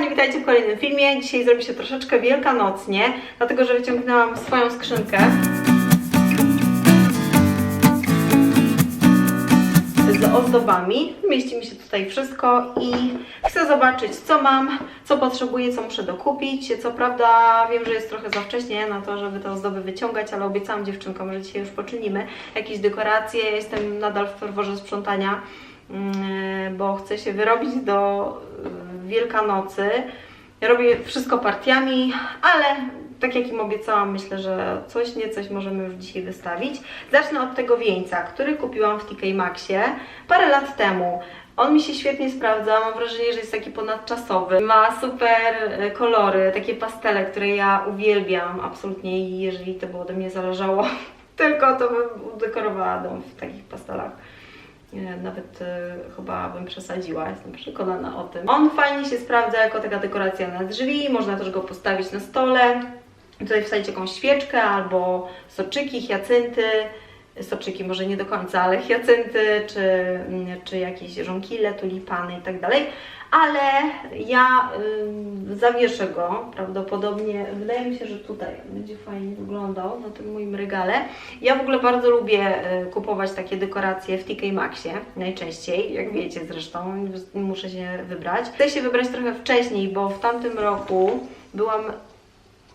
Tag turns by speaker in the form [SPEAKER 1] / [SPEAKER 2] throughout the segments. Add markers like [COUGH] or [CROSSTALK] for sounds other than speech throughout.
[SPEAKER 1] kochani, witajcie w kolejnym filmie. Dzisiaj zrobi się troszeczkę wielkanocnie, dlatego że wyciągnęłam swoją skrzynkę. z ozdobami. Mieści mi się tutaj wszystko i chcę zobaczyć, co mam, co potrzebuję, co muszę dokupić. Co prawda wiem, że jest trochę za wcześnie na to, żeby te ozdoby wyciągać, ale obiecałam dziewczynkom, że dzisiaj już poczynimy jakieś dekoracje. Jestem nadal w ferworze sprzątania, mm, bo chcę się wyrobić do Wielkanocy. Robię wszystko partiami, ale tak jak im obiecałam, myślę, że coś nie coś możemy już dzisiaj wystawić. Zacznę od tego wieńca, który kupiłam w TK Maxie parę lat temu. On mi się świetnie sprawdza, mam wrażenie, że jest taki ponadczasowy. Ma super e, kolory, takie pastele, które ja uwielbiam absolutnie i jeżeli to by ode mnie zależało, [LAUGHS] tylko to bym udekorowała dom w takich pastelach. Nawet e, chyba bym przesadziła, jestem przekonana o tym. On fajnie się sprawdza jako taka dekoracja na drzwi, można też go postawić na stole. Tutaj wsadzić jakąś świeczkę albo soczyki, hiacynty. Soczyki może nie do końca, ale hiacynty, czy, czy jakieś żonkile, tulipany i tak dalej. Ale ja y, zawieszę go prawdopodobnie. Wydaje mi się, że tutaj będzie fajnie wyglądał na tym moim regale. Ja w ogóle bardzo lubię y, kupować takie dekoracje w TK Maxie najczęściej, jak wiecie zresztą, muszę się wybrać. Chcę się wybrać trochę wcześniej, bo w tamtym roku byłam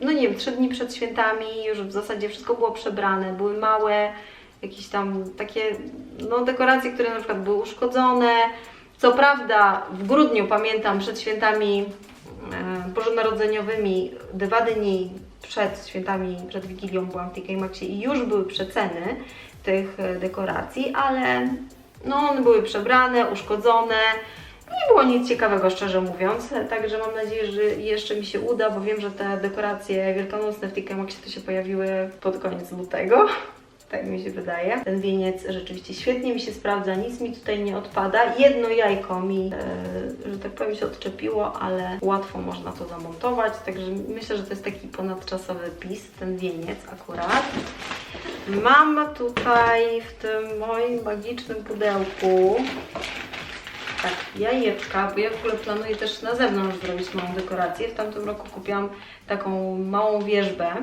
[SPEAKER 1] no nie wiem, trzy dni przed świętami, już w zasadzie wszystko było przebrane, były małe, jakieś tam takie, no dekoracje, które na przykład były uszkodzone. Co prawda w grudniu, pamiętam, przed świętami e, bożonarodzeniowymi, dwa dni przed świętami, przed Wigilią byłam w TK Maxie i już były przeceny tych e, dekoracji, ale no one były przebrane, uszkodzone, nie było nic ciekawego, szczerze mówiąc, także mam nadzieję, że jeszcze mi się uda, bo wiem, że te dekoracje wielkanocne w TK Maxie to się pojawiły pod koniec lutego. Tak mi się wydaje. Ten wieniec rzeczywiście świetnie mi się sprawdza, nic mi tutaj nie odpada. Jedno jajko mi, e, że tak powiem, się odczepiło, ale łatwo można to zamontować. Także myślę, że to jest taki ponadczasowy pis, ten wieniec akurat. Mam tutaj w tym moim magicznym pudełku tak, jajeczka, bo ja w ogóle planuję też na zewnątrz zrobić małą dekorację. W tamtym roku kupiłam taką małą wieżbę,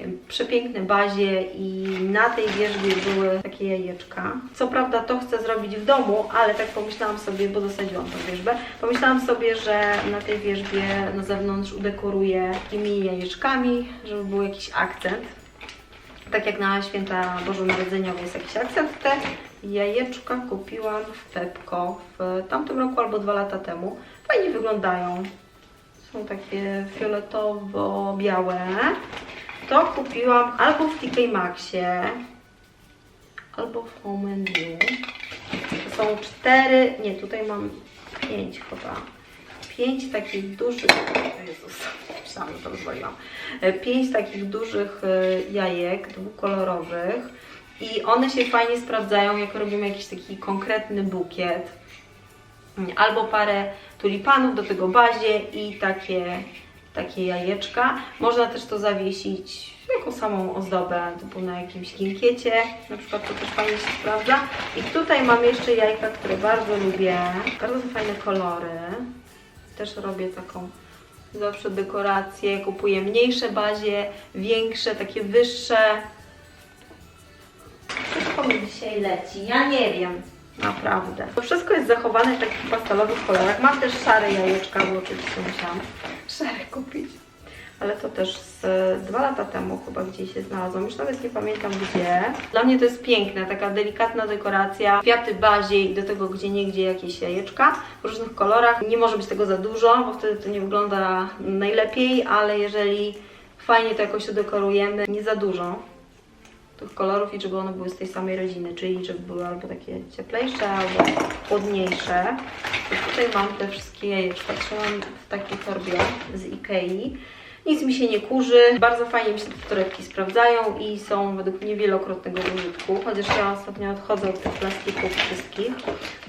[SPEAKER 1] ym, przepiękne bazie i na tej wierzbie były takie jajeczka. Co prawda to chcę zrobić w domu, ale tak pomyślałam sobie, bo zasadziłam tą wierzbę, pomyślałam sobie, że na tej wierzbie na zewnątrz udekoruję takimi jajeczkami, żeby był jakiś akcent. Tak jak na święta bożonarodzeniowe jest jakiś akcent, te jajeczka kupiłam w Pepko w tamtym roku albo dwa lata temu. Fajnie wyglądają. Są takie fioletowo-białe. To kupiłam albo w TK Maxie, albo w Home and. To są cztery, nie, tutaj mam pięć chyba. Pięć takich dużych, Jezus, [LAUGHS] myślałam, to rozwaliłam. E, Pięć takich dużych e, jajek dwukolorowych i one się fajnie sprawdzają, jak robimy jakiś taki konkretny bukiet. Mm, Albo parę tulipanów do tego bazie i takie, takie jajeczka. Można też to zawiesić jako samą ozdobę, typu na jakimś kinkiecie. Na przykład to też fajnie się sprawdza. I tutaj mam jeszcze jajka, które bardzo lubię. Bardzo fajne kolory. Też robię taką zawsze dekorację. Kupuję mniejsze bazie, większe, takie wyższe. Wszystko mi dzisiaj leci. Ja nie wiem. Naprawdę. To wszystko jest zachowane w takich pastelowych kolorach. Mam też szare jajeczka, bo oczywiście musiałam szare kupić. Ale to też z dwa lata temu chyba gdzieś się znalazłam. Już nawet nie pamiętam gdzie. Dla mnie to jest piękne, taka delikatna dekoracja. Kwiaty bazie i do tego gdzie niegdzie jakieś jajeczka w różnych kolorach. Nie może być tego za dużo, bo wtedy to nie wygląda najlepiej, ale jeżeli fajnie to jakoś udekorujemy, nie za dużo tych kolorów i żeby one były z tej samej rodziny, czyli żeby były albo takie cieplejsze, albo chłodniejsze. Tutaj mam te wszystkie jajeczka, trzymam w takiej torbie z Ikei. Nic mi się nie kurzy, bardzo fajnie mi się te torebki sprawdzają i są według mnie wielokrotnego użytku, chociaż ja ostatnio odchodzę od tych plastików wszystkich.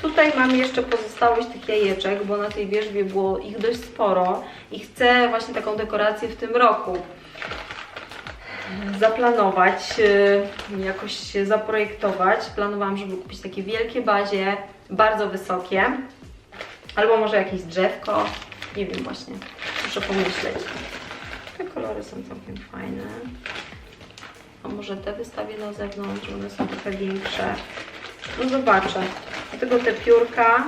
[SPEAKER 1] Tutaj mam jeszcze pozostałość tych jajeczek, bo na tej wierzbie było ich dość sporo i chcę właśnie taką dekorację w tym roku zaplanować, y, jakoś się zaprojektować. Planowałam, żeby kupić takie wielkie bazie, bardzo wysokie, albo może jakieś drzewko, Nie wiem właśnie, muszę pomyśleć. Te kolory są całkiem fajne. A może te wystawię na zewnątrz, one są trochę większe. No zobaczę. Dlatego te piórka,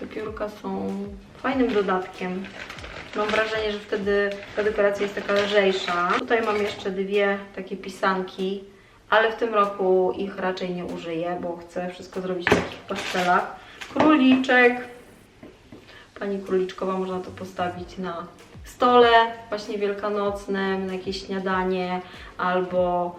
[SPEAKER 1] te piórka są fajnym dodatkiem. Mam wrażenie, że wtedy ta dekoracja jest taka lżejsza. Tutaj mam jeszcze dwie takie pisanki, ale w tym roku ich raczej nie użyję, bo chcę wszystko zrobić w takich pastelach. Króliczek. Pani króliczkowa można to postawić na stole właśnie wielkanocnym, na jakieś śniadanie albo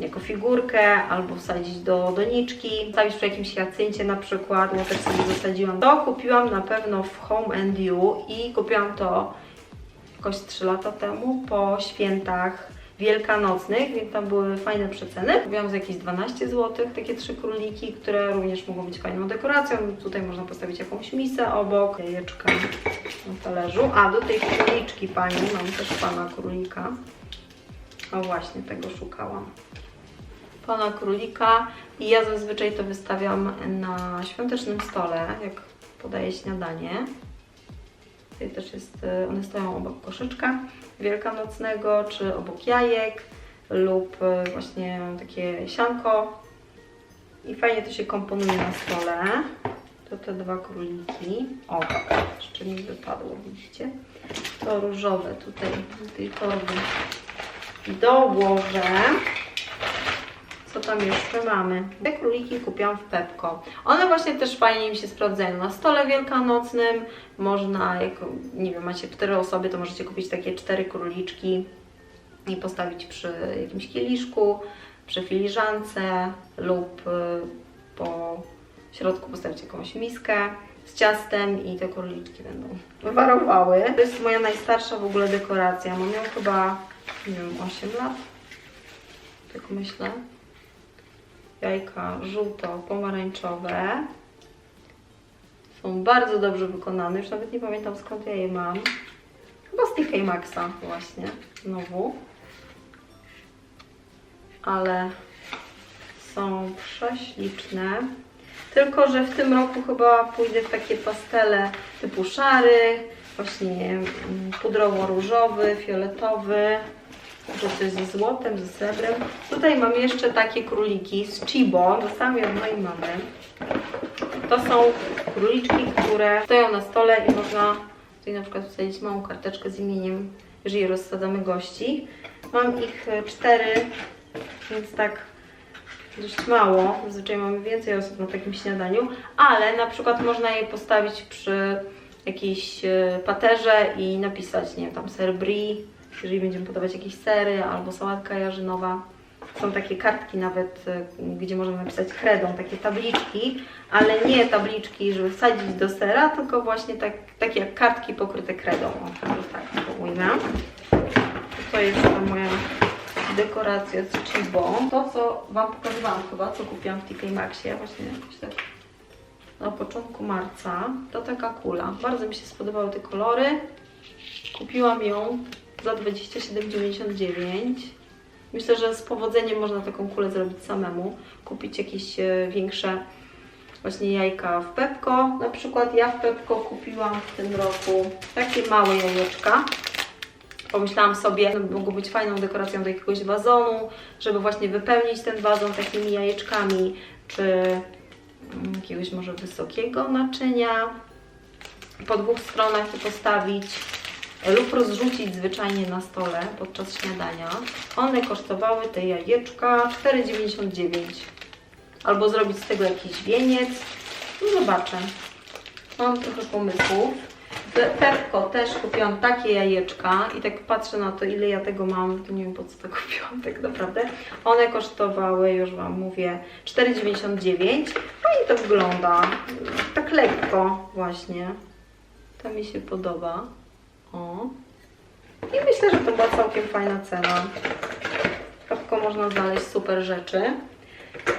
[SPEAKER 1] jako figurkę, albo wsadzić do doniczki, stawić przy jakimś jacyncie na przykład, bo też sobie zasadziłam. To kupiłam na pewno w Home and You i kupiłam to jakoś 3 lata temu po świętach wielkanocnych, więc tam były fajne przeceny. Kupiłam za jakieś 12 zł takie trzy króliki, które również mogą być fajną dekoracją. Tutaj można postawić jakąś misę obok, jajeczka na talerzu. A do tej króliczki pani mam też pana królika. O właśnie, tego szukałam. Pana królika i ja zazwyczaj to wystawiam na świątecznym stole, jak podaję śniadanie. Tutaj też jest, y, one stoją obok koszyczka wielkanocnego, czy obok jajek, lub y, właśnie takie sianko. I fajnie to się komponuje na stole. To te dwa króliki. O, jeszcze mi wypadło, widzicie? To różowe tutaj do tej torby dołożę. Co tam jeszcze mamy? Te króliki kupiłam w Pepko. One właśnie też fajnie mi się sprawdzają na stole wielkanocnym. Można, jak nie wiem, macie cztery osoby, to możecie kupić takie cztery króliczki i postawić przy jakimś kieliszku, przy filiżance lub y, po środku postawić jakąś miskę z ciastem i te króliczki będą wywarowały. To jest moja najstarsza w ogóle dekoracja. Mam ją chyba, nie wiem, 8 lat. Tak myślę jajka żółto-pomarańczowe. Są bardzo dobrze wykonane, już nawet nie pamiętam skąd ja je mam. Chyba z TK Maxa właśnie, znowu. Ale są prześliczne. Tylko, że w tym roku chyba pójdę w takie pastele typu szary, właśnie mm, pudrowo-różowy, fioletowy, może coś ze złotem, ze srebrem. Tutaj mam jeszcze takie króliki z Chibo, dostałam je od mojej mamy. To są króliczki, które stoją na stole i można tutaj na przykład wsadzić małą karteczkę z imieniem, jeżeli rozsadzamy gości. Mam ich e, cztery, więc tak dość mało. Zazwyczaj mamy więcej osób na takim śniadaniu, ale na przykład można je postawić przy jakiejś e, paterze i napisać, nie wiem, tam ser brie, jeżeli będziemy podawać jakieś sery albo sałatka jarzynowa. Są takie kartki nawet, e, gdzie możemy napisać kredą, takie tabliczki, ale nie tabliczki, żeby wsadzić do sera, tylko właśnie tak, takie jak kartki pokryte kredą. O, tak to ujmę. To jest ta moja dekoracja z Chibo. To, co Wam pokazywałam chyba, co kupiłam w TK Maxie, właśnie tak na początku marca, to taka kula. Bardzo mi się spodobały te kolory. Kupiłam ją za 27,99. Myślę, że z powodzeniem można taką kulę zrobić samemu. Kupić jakieś e, większe właśnie jajka w Pepko. Na przykład ja w Pepko kupiłam w tym roku takie małe jajeczka. Pomyślałam sobie, że mogą być fajną dekoracją do jakiegoś wazonu, żeby właśnie wypełnić ten wazon takimi jajeczkami, czy mm, jakiegoś może wysokiego naczynia. Po dwóch stronach je postawić lub rozrzucić zwyczajnie na stole podczas śniadania. One kosztowały te jajeczka 4,99. Albo zrobić z tego jakiś wieniec. No zobaczę. Mam trochę pomysłów. W Pepko też kupiłam takie jajeczka i tak patrzę na to, ile ja tego mam, to nie wiem po co to kupiłam tak naprawdę. One kosztowały, już Wam mówię, 4,99. No i to wygląda tak lekko właśnie. To mi się podoba. O. I myślę, że to była całkiem fajna cena. Pepko można znaleźć super rzeczy.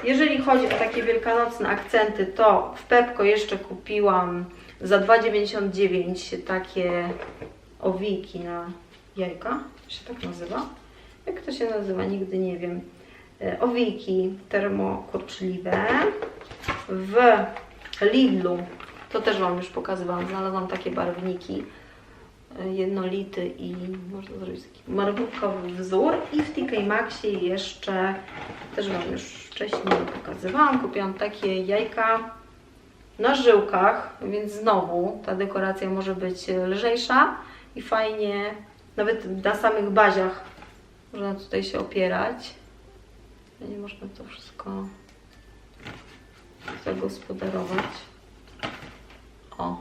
[SPEAKER 1] Jeżeli chodzi o takie wielkanocne akcenty, to w Pepko jeszcze kupiłam za 2,99 takie owiki na jajka. To się tak nazywa? Jak to się nazywa? Nigdy nie wiem. E, Owiki termokurczliwe. W Lidlu To też Wam już pokazywałam. Znalazłam takie barwniki jednolity i można zrobić taki marmówkowy wzór. I w TK Maxie jeszcze, też Wam już wcześniej pokazywałam, kupiłam takie jajka na żyłkach, więc znowu ta dekoracja może być lżejsza i fajnie, nawet na samych baziach można tutaj się opierać. Nie można to wszystko zagospodarować. O,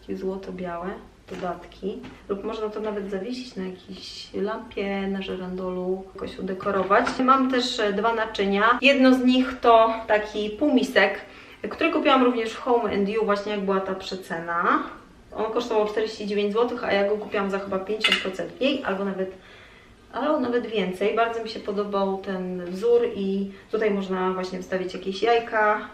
[SPEAKER 1] takie złoto-białe dodatki. Lub można to nawet zawiesić na jakiejś lampie, na żerandolu, jakoś udekorować. Mam też e, dwa naczynia. Jedno z nich to taki półmisek, który kupiłam również w Home and You, właśnie jak była ta przecena. On kosztował 49 zł, a ja go kupiłam za chyba 50% mniej, albo nawet albo nawet więcej. Bardzo mi się podobał ten wzór i tutaj można właśnie wstawić jakieś jajka,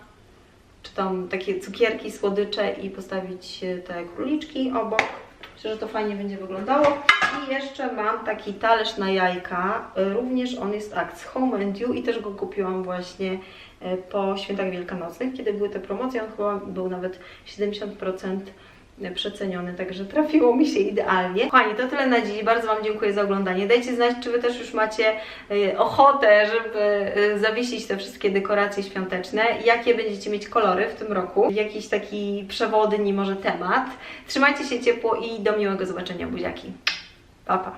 [SPEAKER 1] czy tam takie cukierki, słodycze i postawić e, te króliczki obok. Myślę, że to fajnie będzie wyglądało. I jeszcze mam taki talerz na jajka. Również on jest z Home and You i też go kupiłam właśnie e, po świętach wielkanocnych, kiedy były te promocje. On chyba był nawet 70% przeceniony, także trafiło mi się idealnie. Kochani, to tyle na dziś. Bardzo Wam dziękuję za oglądanie. Dajcie znać, czy Wy też już macie y, ochotę, żeby y, zawiesić te wszystkie dekoracje świąteczne. Jakie będziecie mieć kolory w tym roku? Jakiś taki przewodni może temat. Trzymajcie się ciepło i do miłego zobaczenia buziaki. Pa, pa.